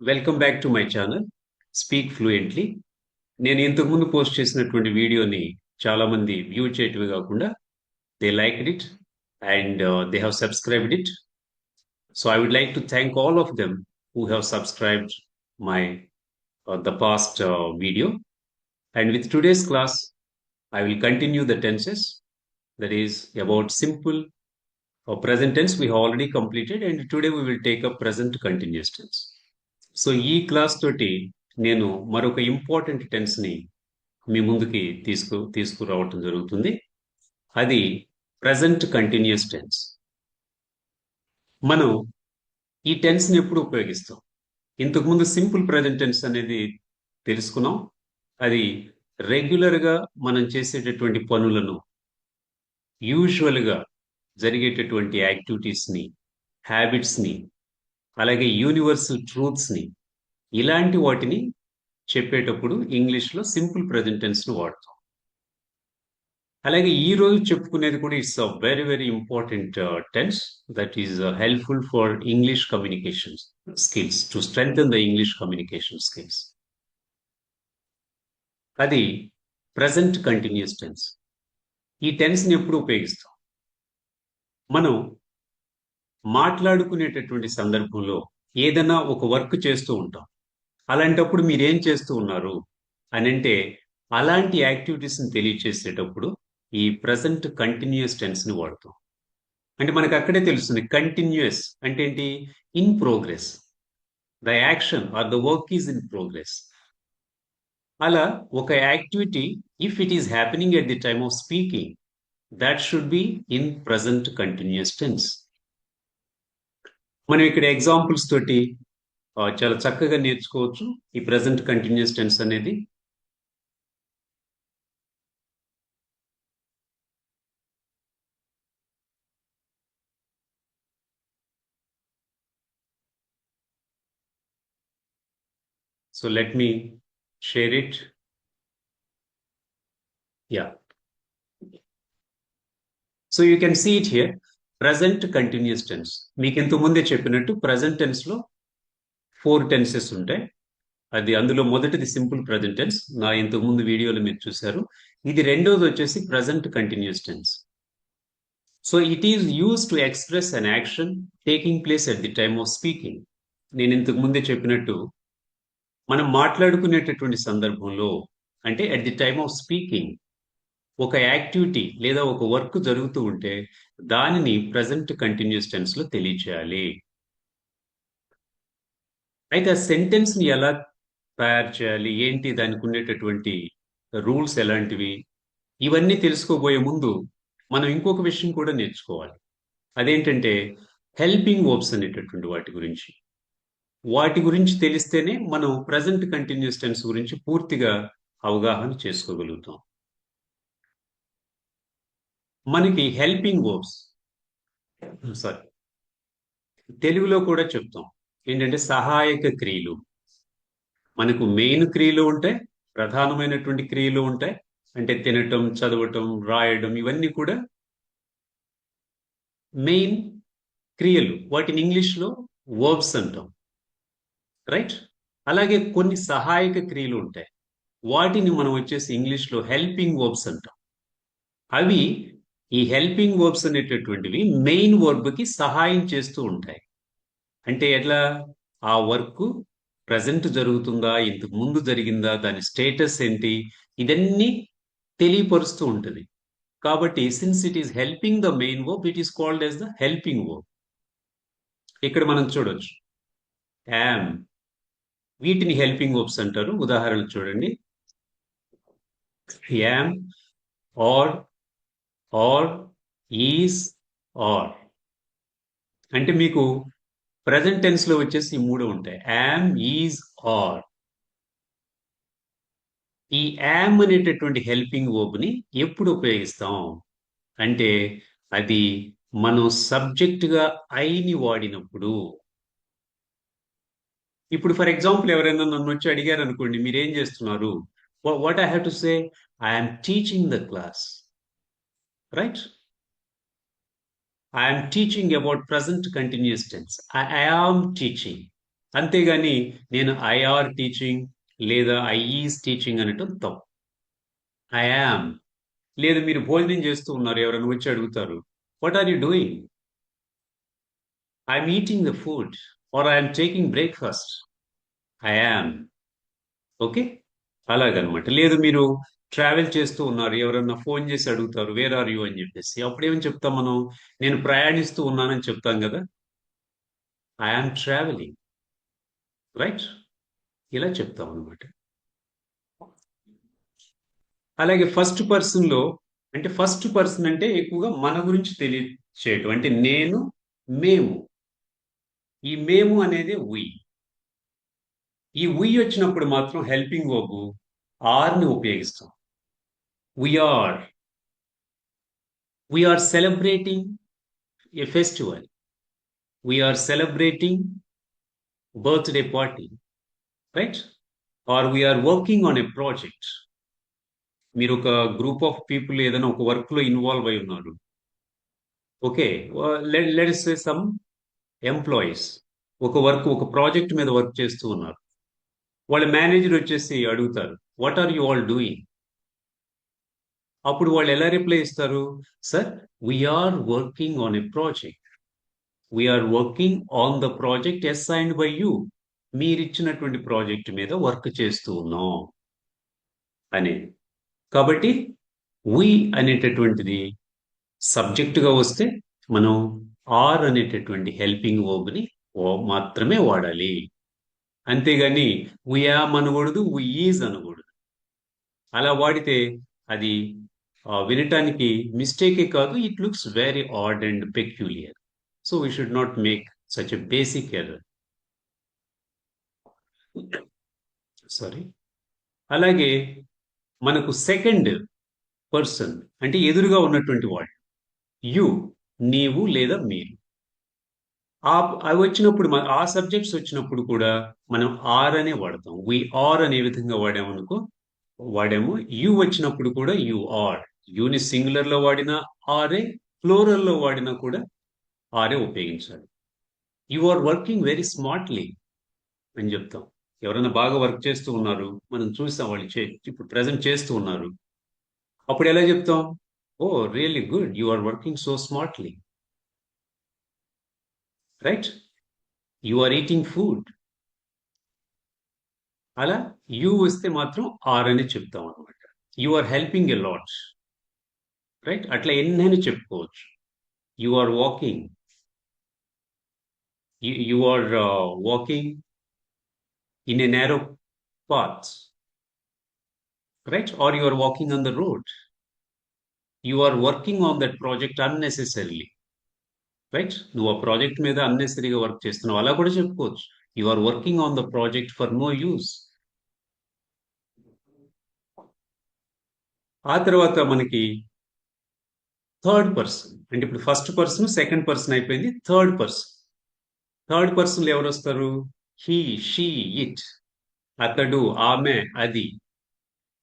Welcome back to my channel speak fluently నేను ఇంతకుముందు post చేసినటువంటి వీడియోని చాలా మంది వ్యూ చేయటమే కాకుండా they like it and they have subscribed it so I would like to thank all of them who have subscribed my the past video and with today's class I will continue the tenses. That is about simple or present tense we have already completed and today we will take up present continuous tense. So ఈ class తోటి నేను మరొక important టెన్స్ని మీ ముందుకి తీసుకు తీసుకురావటం జరుగుతుంది. అది present continuous tense. మనం ఈ టెన్స్ని ఎప్పుడు ఉపయోగిస్తాం? ఇంతకుముందు సింపుల్ ప్రజెంట్ టెన్స్ అనేది తెలుసుకున్నాం. అది రెగ్యులర్గా మనం చేసేటటువంటి పనులను యూజువల్గా జరిగేటటువంటి యాక్టివిటీస్ని హ్యాబిట్స్ని అలాగే యూనివర్సల్ ట్రూత్స్ని ఇలాంటి వాటిని చెప్పేటప్పుడు ఇంగ్లీష్లో సింపుల్ ప్రజెంటెన్స్ను వాడతాం. అలాగే ఈ రోజు చెప్పుకునేది కూడా it's a very very important tense that is helpful for English communication skills to strengthen the English communication skills అది ప్రజెంట్ కంటిన్యూస్ టెన్స్ ఈ టెన్స్ని ఎప్పుడు ఉపయోగిస్తాం? మనం మాట్లాడుకునేటటువంటి సందర్భంలో ఏదైనా ఒక వర్క్ చేస్తూ ఉంటాం. అలాంటప్పుడు మీరేం చేస్తూ ఉన్నారు? అని అంటే అలాంటి యాక్టివిటీస్ని తెలియచేసేటప్పుడు ఈ ప్రజెంట్ కంటిన్యూస్ టెన్స్ని వాడుతాం. అంటే మనకు అక్కడే తెలుస్తుంది కంటిన్యూస్ అంటే ఏంటి? In progress. The action or the work is in progress. అలా ఒక activity if it is happening at the time of speaking that should be in present continuous tense. మనం ఇక్కడ ఎగ్జాంపుల్స్ తోటి చాలా చక్కగా నేర్చుకోవచ్చు ఈ ప్రజెంట్ కంటిన్యూస్ టెన్స్ అనేది so let me share it. Yeah. So you can see it here. Present continuous tense మీకు ఇంతకు ముందే చెప్పినట్టు ప్రజెంట్ టెన్స్లో ఫోర్ టెన్సెస్ ఉంటాయి. అది అందులో మొదటిది సింపుల్ ప్రజెంట్ టెన్స్ నా ఇంతకు ముందు వీడియోలో మీరు చూశారు. ఇది రెండోది వచ్చేసి present continuous tense so it is use to express an action taking place at the time of speaking నేను ఇంతకు ముందే చెప్పినట్టు మనం మాట్లాడుకునేటటువంటి సందర్భంలో అంటే at the time of speaking ఒక యాక్టివిటీ లేదా ఒక వర్క్ జరుగుతూ ఉంటే దానిని ప్రజెంట్ కంటిన్యూస్ టెన్స్లో తెలియచేయాలి. అయితే ఆ సెంటెన్స్ని ఎలా తయారు చేయాలి? ఏంటి దానికి ఉండేటటువంటి రూల్స్ ఎలాంటివి? ఇవన్నీ తెలుసుకోబోయే ముందు మనం ఇంకొక విషయం కూడా నేర్చుకోవాలి. అదేంటంటే హెల్పింగ్ వర్బ్స్ అనేటటువంటి వాటి గురించి. వాటి గురించి తెలిస్తేనే మనం ప్రజెంట్ కంటిన్యూస్ టెన్స్ గురించి పూర్తిగా అవగాహన చేసుకోగలుగుతాం. మనకి హెల్పింగ్ వర్బ్స్ సారీ తెలుగులో కూడా చెప్తాం. ఏంటంటే సహాయక క్రియలు. మనకు మెయిన్ క్రియలు ఉంటాయి ప్రధానమైనటువంటి క్రియలు ఉంటాయి. అంటే తినటం చదవటం రాయడం ఇవన్నీ కూడా మెయిన్ క్రియలు. వాటిని ఇంగ్లీష్లో వర్బ్స్ అంటాం. రైట్ అలాగే కొన్ని సహాయక క్రియలు ఉంటాయి. వాటిని మనం వచ్చేసి ఇంగ్లీష్లో హెల్పింగ్ వర్బ్స్ అంటాం. అవి ఈ హెల్పింగ్ వర్బ్స్ అనేటటువంటివి మెయిన్ వర్బ్కి సహాయం చేస్తూ ఉంటాయి. అంటే ఎట్లా? ఆ వర్క్ ప్రజెంట్ జరుగుతుందా? ఇంతకు ముందు జరిగిందా? దాని స్టేటస్ ఏంటి? ఇదన్నీ తెలియపరుస్తూ ఉంటుంది. కాబట్టి since it is helping the main verb it is called as the helping verb ఇక్కడ మనం చూడొచ్చు. యామ్ వీటిని హెల్పింగ్ వర్బ్స్ అంటారు. ఉదాహరణ చూడండి. Am are are is are. అంటే మీకు ప్రజెంట్ టెన్స్లో వచ్చేసి ఈ మూడు ఉంటాయి. యామ్ ఈజ్ ఆర్ ఈ యామ్ అనేటటువంటి హెల్పింగ్ ఓబ్ని ఎప్పుడు ఉపయోగిస్తాం? అంటే అది మనం సబ్జెక్టుగా ఐని వాడినప్పుడు. ఇప్పుడు ఫర్ ఎగ్జాంపుల్ ఎవరైనా నన్ను వచ్చి అడిగారు అనుకోండి మీరు ఏం చేస్తున్నారు what I have to say I'm teaching the class right I'm teaching about present continuous tense I am teaching అంతేగాని నేను ఐఆర్ టీచింగ్ లేదా ఐఈస్ టీచింగ్ అనటం తప్పు. ఐ ఆమ్ లేదా మీరు భోజనం చేస్తూ ఉన్నారు ఎవరైనా వచ్చి అడుగుతారు what are you doing I'm eating the food or I'm taking breakfast I am okay అలాగనమాట. లేదు మీరు ట్రావెల్ చేస్తూ ఉన్నారు. ఎవరన్నా ఫోన్ చేసి అడుగుతారు వేర్ ఆర్ యూ? అని చెప్పేసి. అప్పుడు ఏమని చెప్తాం మనం? నేను ప్రయాణిస్తూ ఉన్నానని చెప్తాం కదా. I am travelling. రైట్? ఇలా చెప్తాం అనమాట అలాగే ఫస్ట్ పర్సన్లో అంటే ఫస్ట్ పర్సన్ అంటే ఎక్కువగా మన గురించి తెలియచేయటం. అంటే నేను మేము. ఈ మేము అనేది ఉయ్ ఈ ఉయ్ వచ్చినప్పుడు మాత్రం హెల్పింగ్ వర్బు ఆర్ని ఉపయోగిస్తాం. We are we are celebrating a festival celebrating birthday birthday party right are are working on a project మీరు ఒక గ్రూప్ ఆఫ్ పీపుల్ ఏదైనా ఒక వర్క్లో ఇన్వాల్వ్ అయి ఉన్నారు. Okay let say some employees ఒక వర్క్ ఒక ప్రాజెక్ట్ మీద వర్క్ చేస్తూ ఉన్నారు. వాళ్ళ మేనేజర్ వచ్చేసి అడుగుతారు what are you all doing అప్పుడు వాళ్ళు ఎలా రిప్లై ఇస్తారు? Sir we are working on a project we are working on the project assigned by you మీరిచ్చినటువంటి project మీద వర్క్ చేస్తూ ఉన్నాం. అనే. కాబట్టి వి అనేటటువంటిది సబ్జెక్టుగా వస్తే మనం ఆర్ అనేటటువంటి హెల్పింగ్ ఓబ్ని మాత్రమే వాడాలి. అంతేగాని యామ్ అనకూడదు ఈజ్ అనకూడదు. అలా వాడితే అది వినటానికి మిస్టేకే కాదు it looks very odd and peculiar so we should not make such a basic error sorry అలాగే మనకు సెకండ్ పర్సన్ అంటే ఎదురుగా ఉన్నటువంటి వాడు యు నీవు లేదా మీరు. ఆ అవి వచ్చినప్పుడు ఆ సబ్జెక్ట్స్ వచ్చినప్పుడు కూడా మనం ఆర్ అనే వాడతాం. వి ఆర్ అనే విధంగా వాడామనుకో వాడాము. యు వచ్చినప్పుడు కూడా యు ఆర్ యూని సింగులర్లో వాడినా ఆరే ఫ్లోరల్లో వాడినా కూడా ఆరే ఉపయోగించాలి. You are working very smartly అని చెప్తాం. ఎవరైనా బాగా వర్క్ చేస్తూ ఉన్నారు మనం చూస్తాం వాళ్ళు చే ఇప్పుడు ప్రజెంట్ చేస్తూ ఉన్నారు. అప్పుడు ఎలా చెప్తాం? ఓ really good you are working so smartly. Right? You are eating food. అలా యూ వస్తే మాత్రం ఆర్ అని చెప్తాం అనమాట you are helping a lot. Right అట్లా ఎన్నైనా చెప్పుకోవచ్చు. You are walking you are walking in a narrow path, right or you are walking on the road you are working on that project unnecessarily right నువ్వు ఆ project మీద అన్నెసరీగా work చేస్తున్నావు. అలా కూడా చెప్పుకోవచ్చు. You are working on the project for no use ఆ తర్వాత మనకి థర్డ్ పర్సన్. అంటే ఇప్పుడు ఫస్ట్ పర్సన్ సెకండ్ పర్సన్ అయిపోయింది థర్డ్ పర్సన్. థర్డ్ పర్సన్లు ఎవరు వస్తారు? He she it. అతడు ఆమె అది.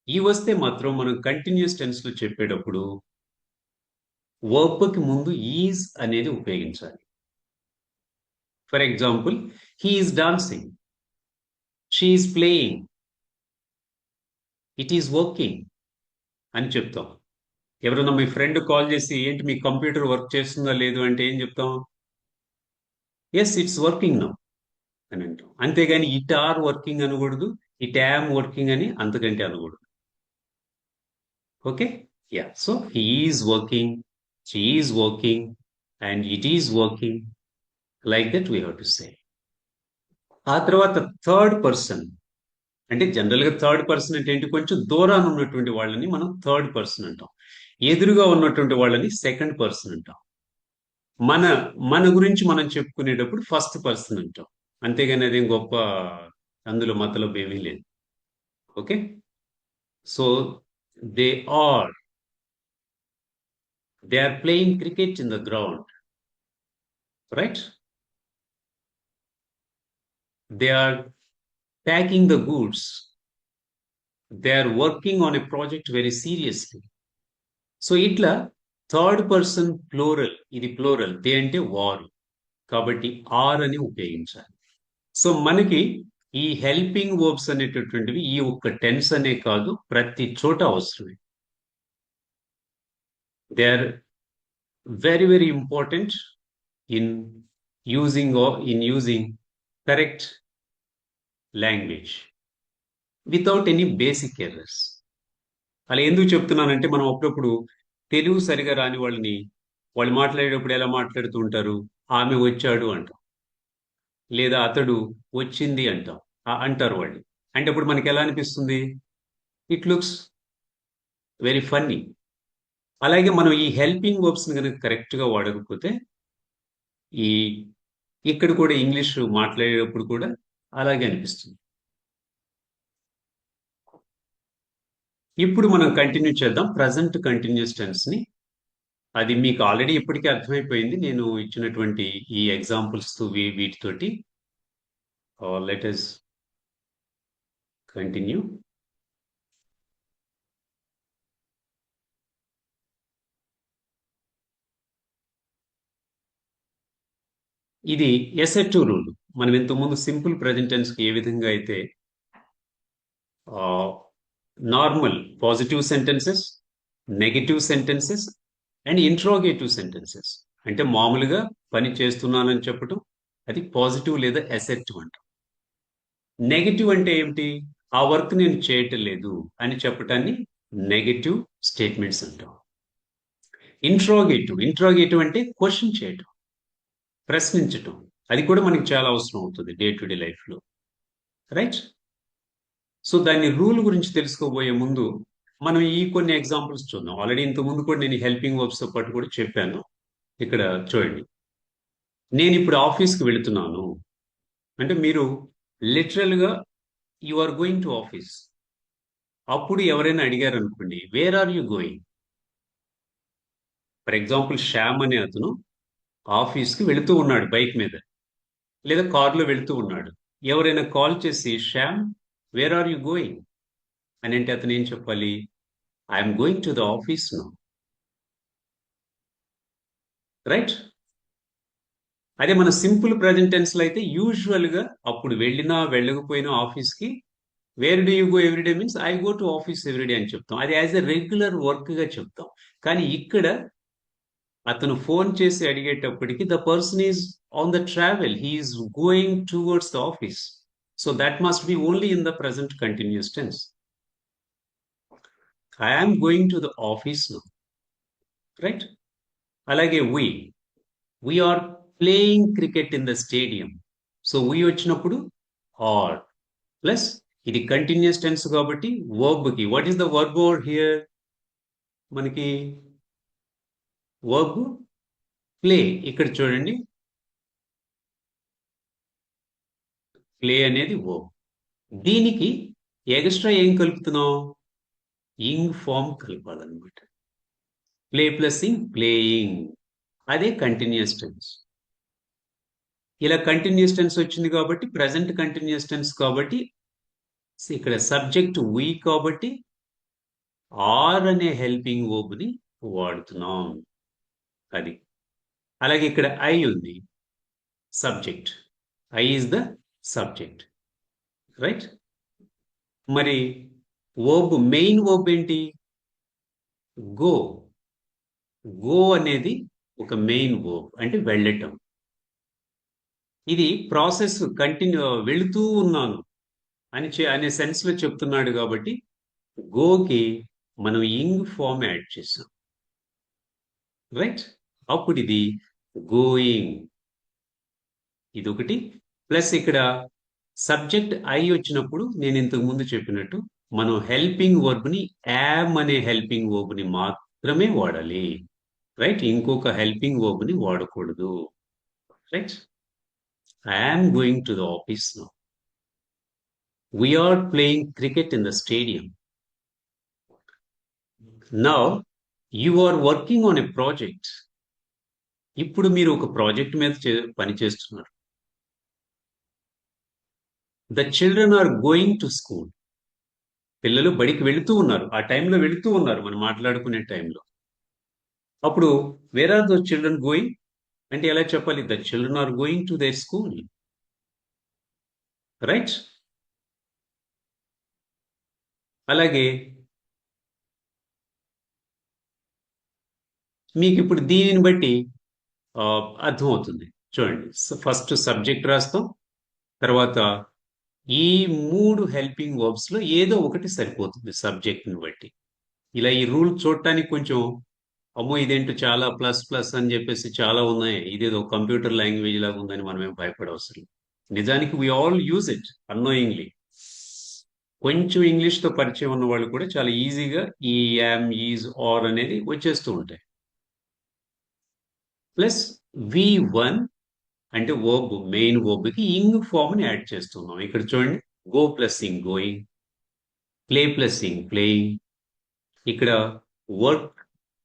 ఈ వస్తే మాత్రం మనం కంటిన్యూస్ టెన్స్లో చెప్పేటప్పుడు వర్బ్కి ముందు ఈజ్ అనేది ఉపయోగించాలి. For example he is dancing. She is playing. It is working అని చెప్తాం. ఎవరైనా మీ ఫ్రెండ్ కాల్ చేసి ఏంటి మీ కంప్యూటర్ వర్క్ చేస్తుందా లేదు? అంటే ఏం చెప్తాం? ఎస్ ఇట్స్ వర్కింగ్ నౌ అని అంటాం. అంతేగాని ఇట్ ఆర్ వర్కింగ్ అనకూడదు ఇట్ యామ్ వర్కింగ్ అని అంతకంటే అనకూడదు. Okay? Yeah so he is working she is working and it is working like that we have to say ఆ తర్వాత థర్డ్ పర్సన్ అంటే జనరల్గా థర్డ్ పర్సన్ అంటే ఏంటి? కొంచెం దూరాన ఉన్నటువంటి వాళ్ళని మనం థర్డ్ పర్సన్ అంటాం. ఎదురుగా ఉన్నటువంటి వాళ్ళని సెకండ్ పర్సన్ అంటాం. మన మన గురించి మనం చెప్పుకునేటప్పుడు ఫస్ట్ పర్సన్ అంటాం. అంతేగాని అదేం గొప్ప అందులో మతలబ్ ఏమీ లేదు. Okay? So they are they are playing cricket in the ground right they are packing the goods They are working on a project very seriously. So ఇట్లా థర్డ్ పర్సన్ ప్లోరల్ ఇది ప్లోరల్ దే అంటే వారు. కాబట్టి are అని ఉపయోగించాలి. So మనకి ఈ helping verbs అనేటటువంటివి ఈ ఒక్క టెన్స్ అనే కాదు ప్రతి చోట అవసరమే. They are very very important in using in using correct language without any basic errors అలా ఎందుకు చెప్తున్నానంటే మనం అప్పుడప్పుడు తెలుగు సరిగా రాని వాళ్ళని వాళ్ళు మాట్లాడేటప్పుడు ఎలా మాట్లాడుతూ ఉంటారు? ఆమె వచ్చాడు అంటాం. లేదా అతడు వచ్చింది అంటాం. అంటారు వాళ్ళు. అంటే అప్పుడు మనకి ఎలా అనిపిస్తుంది? ఇట్ లుక్స్ వెరీ ఫన్నీ అలాగే మనం ఈ హెల్పింగ్ వర్బ్స్ని కనుక కరెక్ట్గా వాడకపోతే ఈ ఇక్కడ కూడా ఇంగ్లీష్ మాట్లాడేటప్పుడు కూడా అలాగే అనిపిస్తుంది. ఇప్పుడు మనం కంటిన్యూ చేద్దాం. ప్రజెంట్ కంటిన్యూస్ టెన్స్ని. అది మీకు ఆల్రెడీ ఇప్పటికే అర్థమైపోయింది. నేను ఇచ్చినటువంటి ఈ ఎగ్జాంపుల్స్ వీటితోటి. Uh, లెట్ కంటిన్యూ ఇది ఎసెట్ రూల్ మనం ఇంతకుముందు సింపుల్ ప్రజెంట్కి ఏ విధంగా అయితే normal positive sentences negative sentences and interrogative sentences. అంటే మామూలుగా పని చేస్తున్నానని చెప్పటం అది పాజిటివ్ లేదా అసెప్టివ్ అంటాం. నెగటివ్ అంటే ఏమిటి? ఆ వర్క్ నేను చేయటం లేదు అని చెప్పటాన్ని నెగిటివ్ స్టేట్మెంట్స్ అంటాం. ఇంట్రోగేటివ్ ఇంట్రోగేటివ్ అంటే క్వశ్చన్ చేయటం ప్రశ్నించటం. అది కూడా మనకి చాలా అవసరం అవుతుంది డే టు డే లైఫ్లో రైట్ సో దాని రూల్ గురించి తెలుసుకోబోయే ముందు మనం ఈ కొన్ని ఎగ్జాంపుల్స్ చూద్దాం. ఆల్రెడీ ఇంతకుముందు కూడా నేను హెల్పింగ్ వర్బ్స్తో పాటు కూడా చెప్పాను. ఇక్కడ చూడండి. నేను ఇప్పుడు ఆఫీస్కి వెళుతున్నాను. అంటే మీరు లిటరల్గా you are going to office అప్పుడు ఎవరైనా అడిగారు అనుకోండి where are you going for example Shyam అనే అతను ఆఫీస్కి వెళుతూ ఉన్నాడు బైక్ మీద. లేదా కారులో వెళుతూ ఉన్నాడు. ఎవరైనా కాల్ చేసి Shyam where are you going అని అంటే అతను ఏం చెప్పాలి? I'm going to the office no right అదే మన సింపుల్ ప్రజెంట్లో అయితే యూజువల్గా అప్పుడు వెళ్ళినా వెళ్ళకపోయినా ఆఫీస్కి where do you go everyday means I go to office everyday అని చెప్తాం. అది యాజ్ ఎ రెగ్యులర్ వర్క్గా చెప్తాం. కానీ ఇక్కడ అతను ఫోన్ చేసి అడిగేటప్పటికి the person is on the travel he is going towards the office. So that must be only in the present continuous tense I'm going to the office now right అలాగే we we are playing cricket in the stadium so we వచ్చినప్పుడు are plus ఇది continuous tense కాబట్టి వర్బ్కి what is the verb over here మనకి verb play ఇక్కడ చూడండి. Play అనేది verb దీనికి extra ఏం కలుపుతున్నాం ఇంగ్ ఫామ్ కలపాలన్నమాట. ప్లే ప్లస్ ఇంగ్ ప్లేయింగ్ అదే కంటిన్యూస్ టెన్స్ ఇలా కంటిన్యూస్ టెన్స్ వచ్చింది కాబట్టి ప్రజెంట్ కంటిన్యూస్ టెన్స్ కాబట్టి ఇక్కడ సబ్జెక్ట్ వీ కాబట్టి ఆర్ అనే హెల్పింగ్ ఓబ్ని వాడుతున్నాం. అది. అలాగే ఇక్కడ ఐ ఉంది. Subject I is the subject right మరి ఓబ్ మెయిన్ ఓబ్ ఏంటి? గో గో అనేది ఒక మెయిన్ ఓబ్ అంటే వెళ్ళటం. ఇది ప్రాసెస్ కంటిన్యూ వెళుతూ ఉన్నాను అని చె అనే సెన్స్లో చెప్తున్నాడు కాబట్టి గోకి మనం ఇంగ్ ఫామ్ యాడ్ చేసాం. రైట్ అప్పుడు ఇది గోయింగ్ ఇది ఒకటి ప్లస్ ఇక్కడ సబ్జెక్ట్ ఐ వచ్చినప్పుడు నేను ఇంతకు ముందు చెప్పినట్టు మనం హెల్పింగ్ వర్బ్ని యామ్ అనే హెల్పింగ్ వర్బ్ని మాత్రమే వాడాలి. రైట్ ఇంకొక హెల్పింగ్ వర్బ్ని వాడకూడదు. Right I'm going to the office now we are playing cricket in the stadium now you are working on a project ఇప్పుడు మీరు ఒక ప్రాజెక్ట్ మీద చే- పని చేస్తున్నారు. The children are going to school పిల్లలు బడికి వెళుతూ ఉన్నారు. ఆ టైంలో వెళుతూ ఉన్నారు. మనం మాట్లాడుకునే టైంలో. అప్పుడు where are those children going అంటే ఎలా చెప్పాలి? The children are going to their school right అలాగే మీకు ఇప్పుడు దీనిని బట్టి అర్థమవుతుంది. చూడండి. ఫస్ట్ సబ్జెక్ట్ రాస్తాం. తర్వాత ఈ మూడు హెల్పింగ్ వర్బ్స్లో ఏదో ఒకటి సరిపోతుంది సబ్జెక్ట్ని బట్టి. ఇలా ఈ రూల్ చూడటానికి కొంచెం అమ్మో ఇదేంటో చాలా ప్లస్ ప్లస్ అని చెప్పేసి చాలా ఉన్నాయి. ఇదేదో కంప్యూటర్ లాంగ్వేజ్ లాగా ఉందని మనం ఏం భయపడవసరం నిజానికి we all use it annoyingly కొంచెం ఇంగ్లీష్తో పరిచయం ఉన్న వాళ్ళు కూడా చాలా ఈజీగా ఈ యామ్ ఈజ్ ఆర్ అనేది వచ్చేస్తూ ఉంటాయి. ప్లస్ వి వన్ అంటే ఓబ్ మెయిన్ ఓబ్కి ఇంగ్ ఫామ్ని యాడ్ చేస్తున్నాం. ఇక్కడ చూడండి. Go plus ing going play plus ing playing ఇక్కడ work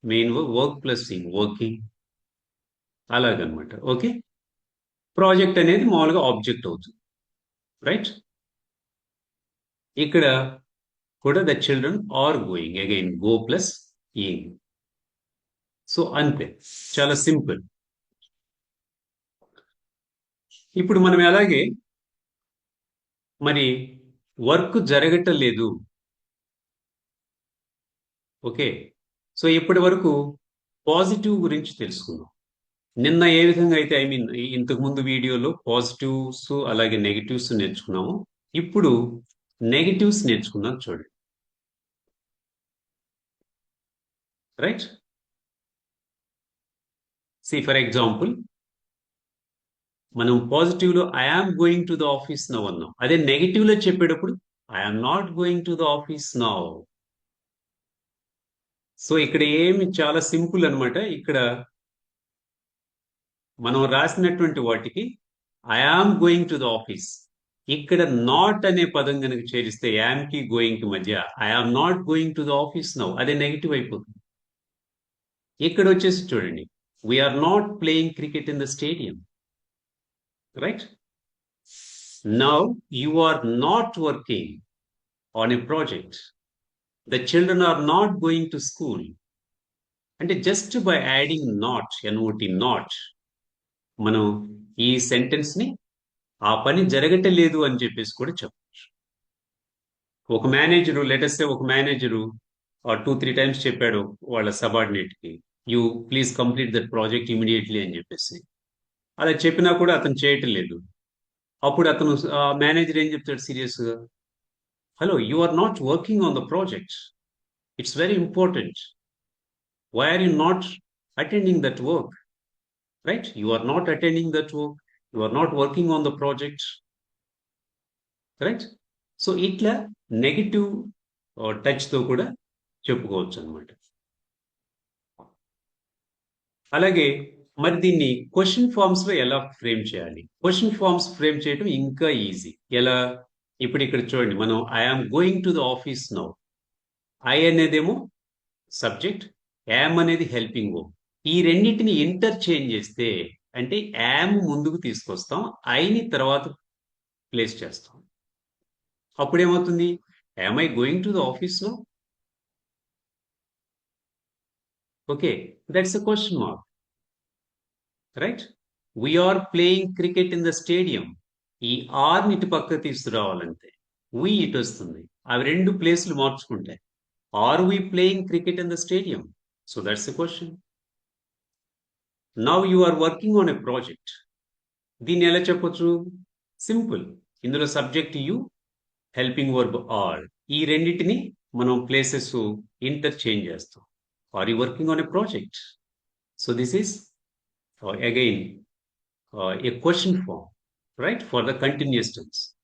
main work plus ing working అలాగనమాట. ఓకే? ప్రాజెక్ట్ అనేది మామూలుగా ఆబ్జెక్ట్ అవుతుంది. రైట్ ఇక్కడ కూడా the children are going again go plus ing so అంతే చాలా సింపుల్. ఇప్పుడు మనం అలాగే మరి వర్క్ జరగటం లేదు. ఓకే. సో ఇప్పటి వరకు పాజిటివ్ గురించి తెలుసుకుందాం. నిన్న ఏ విధంగా అయితే ఐ మీన్ ఇంతకుముందు వీడియోలో పాజిటివ్స్ అలాగే నెగిటివ్స్ నేర్చుకున్నాము ఇప్పుడు నెగిటివ్స్ నేర్చుకుందాం చూడండి. రైట్? సి ఫర్ ఎగ్జాంపుల్ మనం పాజిటివ్లో I am going to the office now అన్నాం. అదే నెగిటివ్లో చెప్పేటప్పుడు I am not going to the office now so ఇక్కడ ఏమి చాలా సింపుల్ అనమాట ఇక్కడ మనం రాసినటువంటి వాటికి I am going to the office ఇక్కడ నాట్ అనే పదం కనుక చేరిస్తే యామ్కి గోయింగ్కి మధ్య I am not going to the office now అదే నెగిటివ్ అయిపోతుంది. ఇక్కడ వచ్చేసి చూడండి. We are not playing cricket in the stadium. right? Now you are not working on a project. The children are not going to school. అంటే just by adding not, NOT, not, మనం ఈ సెంటెన్స్ని ఆ పని జరగటలేదు అని చెప్పేసి కూడా చెప్పచ్చు ఒక మేనేజరు లెటెస్ట్ ఒక మేనేజరు టూ త్రీ టైమ్స్ చెప్పాడు వాళ్ళ సబార్డినేట్కి you please complete that project immediately అని చెప్పేసి. అలా చెప్పినా కూడా అతను చేయటం లేదు. అప్పుడు అతను మేనేజర్ ఏం చెప్తాడు సీరియస్గా hello you are not working on the project it's very important why are you not attending that work right you are not attending that work you are not working on the project right so ఇట్లా negative టచ్తో కూడా చెప్పుకోవచ్చు అనమాట అలాగే మరి దీన్ని question ఫార్మ్స్లో ఎలా frame చేయాలి? క్వశ్చన్ ఫార్మ్స్ ఫ్రేమ్ చేయడం ఇంకా ఈజీ ఎలా? ఇప్పుడు ఇక్కడ చూడండి మనం I am going to the office now I అనేదేమో subject am అనేది హెల్పింగ్ వర్బ్ ఈ రెండింటిని ఇంటర్చేంజ్ చేస్తే అంటే యామ్ ముందుకు తీసుకొస్తాం ఐని తర్వాత ప్లేస్ చేస్తాం. అప్పుడు ఏమవుతుంది am I going to the office now okay that's a question mark right we are playing cricket in the stadium ఈ ఆర్ని ఇటు పక్క తీసుకురావాలంటే వి ఇటు వస్తుంది. అవి రెండు ప్లేస్లు మార్చుకుంటాయి are we playing cricket in the stadium so that's a question now you are working on a project దీన్ని ఎలా చెప్పొచ్చు? సింపుల్ ఇందులో subject you helping verb are ఈ రెండింటిని మనం ప్లేసెస్ ఇంటర్చేంజ్ చేస్తాం. Are you working on a project? So this is uh, again uh, a question form, right, for the continuous tense.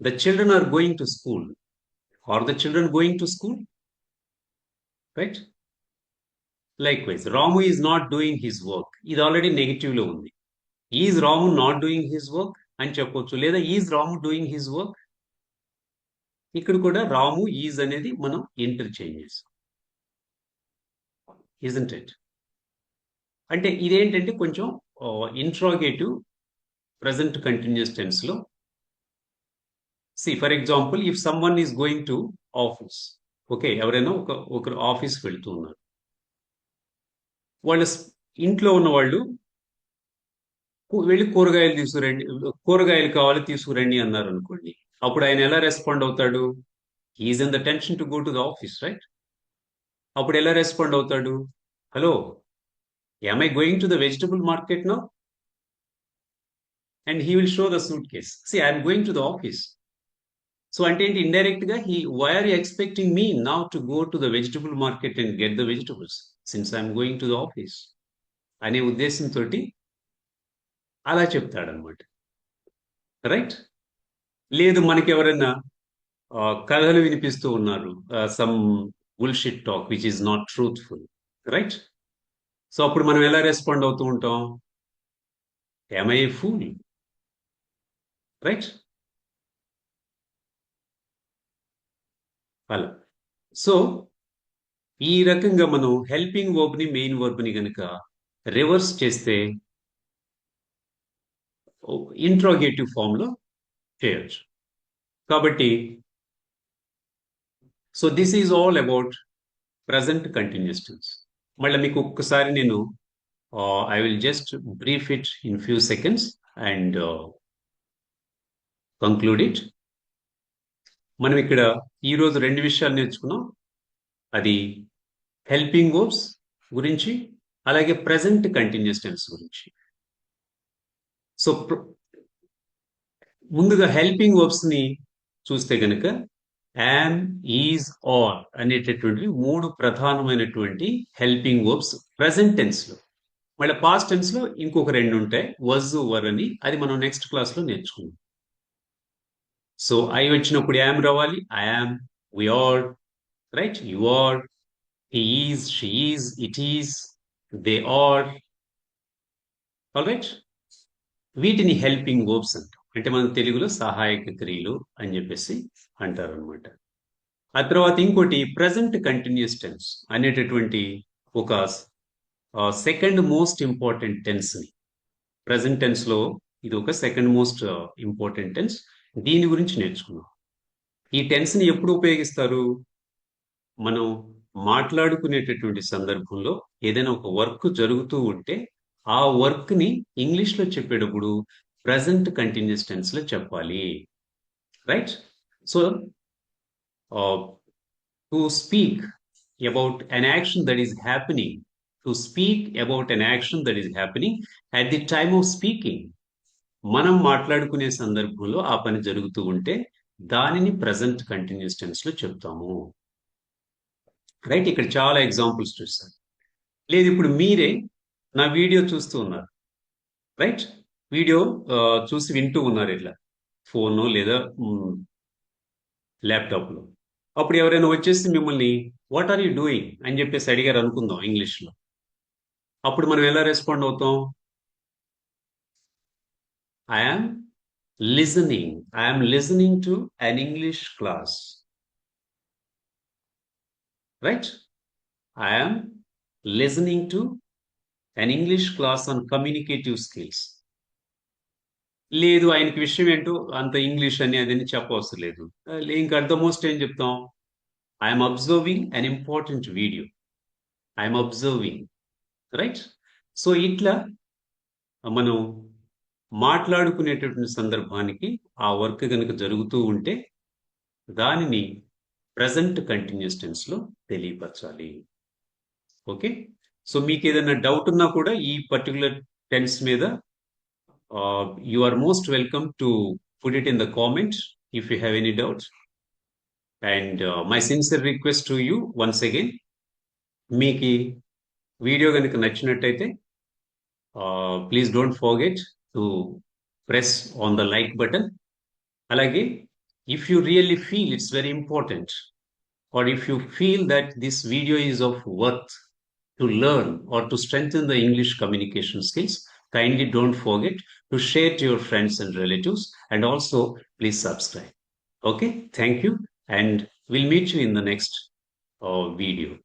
The children are going to school. Are the children going to school? Right? Likewise, Ramu is not doing his work. ఇది already నెగిటివ్లో ఉంది is Ramu not doing his work అని చెప్పొచ్చు లేదా is Ramu doing work work ఇక్కడ కూడా రాము is అనేది మనం ఇంటర్చేంజ్ చేసాం ఇజంట్ ఇట్ అంటే ఇదేంటంటే కొంచెం interrogative present continuous టెన్స్లో see for example if someone is going to office okay ఎవరైనా ఒక ఒకరు ఆఫీస్కి వెళ్తూ ఉన్నారు. వాళ్ళ ఇంట్లో ఉన్న వాళ్ళు వెళ్ళి కూరగాయలు తీసుకురండి కూరగాయలు కావాలి తీసుకురండి అన్నారు అనుకోండి అప్పుడు ఆయన ఎలా రెస్పాండ్ అవుతాడు? Is in the tension to go to the office right అప్పుడు ఎలా రెస్పాండ్ అవుతాడు? Hello am I going to the vegetable market now and he will show the suitcase see I'm going to the office so అంటే ఏంటి? ఇండైరెక్ట్గా he why are you expecting me now to go to the vegetable market and get the vegetables since I'm going to the office అనే ఉద్దేశంతో అలా చెప్తాడనమాట right లేదు మనకి ఎవరైనా కథలు వినిపిస్తూ ఉన్నారు. Some bullshit talk which is not truthful right so అప్పుడు మనం ఎలా రెస్పాండ్ అవుతూ ఉంటాం? ఐ ఫూల్ రైట్ అలా. సో ఈ రకంగా మనం హెల్పింగ్ వర్బ్ని మెయిన్ వర్బ్ని కనుక గనుక రివర్స్ చేస్తే ఇంట్రోగేటివ్ ఫామ్లో చేయొచ్చు. కాబట్టి so this is all about present continuous tense మళ్ళీ మీకు ఒక్కసారి నేను I will just brief it in few seconds and conclude it మనం ఇక్కడ ఈరోజు రెండు విషయాలు నేర్చుకున్నాం. అది హెల్పింగ్ వర్బ్స్ గురించి అలాగే ప్రజెంట్ కంటిన్యూస్ టెన్స్ గురించి. సో ముందుగా హెల్పింగ్ వర్బ్స్ని చూస్తే కనుక యామ్ ఈజ్ ఆర్ అనేటటువంటి మూడు ప్రధానమైనటువంటి హెల్పింగ్ వర్బ్స్ ప్రజెంట్ టెన్స్లో. మళ్ళీ పాస్ట్ టెన్స్లో ఇంకొక రెండు ఉంటాయి. వజ్ వర్ అని. అది మనం నెక్స్ట్ క్లాస్లో నేర్చుకుందాం. సో ఐ వచ్చినప్పుడు యామ్ రావాలి. I am we are right you are he is it is they are all right వీటిని హెల్పింగ్ వర్బ్స్ అంటాం. అంటే మన తెలుగులో సహాయక క్రియలు అని చెప్పేసి అంటారు అనమాట ఆ తర్వాత ఇంకోటి ప్రజెంట్ కంటిన్యూస్ టెన్స్ అనేటటువంటి ఒక సెకండ్ మోస్ట్ ఇంపార్టెంట్ టెన్స్ని ప్రజెంట్ టెన్స్లో ఇది ఒక సెకండ్ మోస్ట్ ఇంపార్టెంట్ టెన్స్ దీని గురించి నేర్చుకున్నాం ఈ టెన్స్ని ఎప్పుడు ఉపయోగిస్తారు? మనం మాట్లాడుకునేటటువంటి సందర్భంలో ఏదైనా ఒక వర్క్ జరుగుతూ ఉంటే ఆ వర్క్ని ఇంగ్లీష్లో చెప్పేటప్పుడు ప్రజెంట్ కంటిన్యూస్ టెన్స్లో చెప్పాలి. Right so to speak about an action that is happening to speak about an action that is happening at the time of speaking మనం మాట్లాడుకునే సందర్భంలో ఆ పని జరుగుతూ ఉంటే దానిని ప్రజెంట్ కంటిన్యూస్ టెన్స్లో చెప్తాము. రైట్ ఇక్కడ చాలా ఎగ్జాంపుల్స్ చూస్తారు లేదు ఇప్పుడు మీరే నా వీడియో చూస్తూ ఉన్నారు. రైట్ వీడియో చూసి వింటూ ఉన్నారు ఇట్లా. ఫోన్ లేదా ల్యాప్టాప్లో. అప్పుడు ఎవరైనా వచ్చేసి మిమ్మల్ని వాట్ ఆర్ యూ డూయింగ్ అని చెప్పేసి అడిగారు అనుకుందాం ఇంగ్లీష్లో. అప్పుడు మనం ఎలా రెస్పాండ్ అవుతాం? I'm listening I'm listening to an English class right I'm listening to an English class on communicative skills లేదు ఆయనకి విషయం ఏంటో అంత ఇంగ్లీష్ అని అదని చెప్పవసరం లేదు. ఇంకా అట్ ద మోస్ట్ ఏం చెప్తాం? I'm observing an important video I'm observing right so ఇట్లా మనం మాట్లాడుకునేటటువంటి సందర్భానికి ఆ వర్క్ కనుక జరుగుతూ ఉంటే దానిని ప్రజెంట్ కంటిన్యూస్ టెన్స్లో తెలియపరచాలి. ఓకే సో మీకు ఏదైనా డౌట్ ఉన్నా కూడా ఈ పర్టికులర్ టెన్స్ మీద you are most welcome to put it in the comment if you have any doubts and my sincere request to you once again మీకు వీడియో కనుక నచ్చినట్టయితే please don't forget to press on the like button అలాగే if you really feel it's very important or if you feel that this video is of worth to learn or to strengthen the English communication skills, kindly don't forget to share to your friends and relatives and also please subscribe. Okay, thank you and we'll meet you in the next uh, video.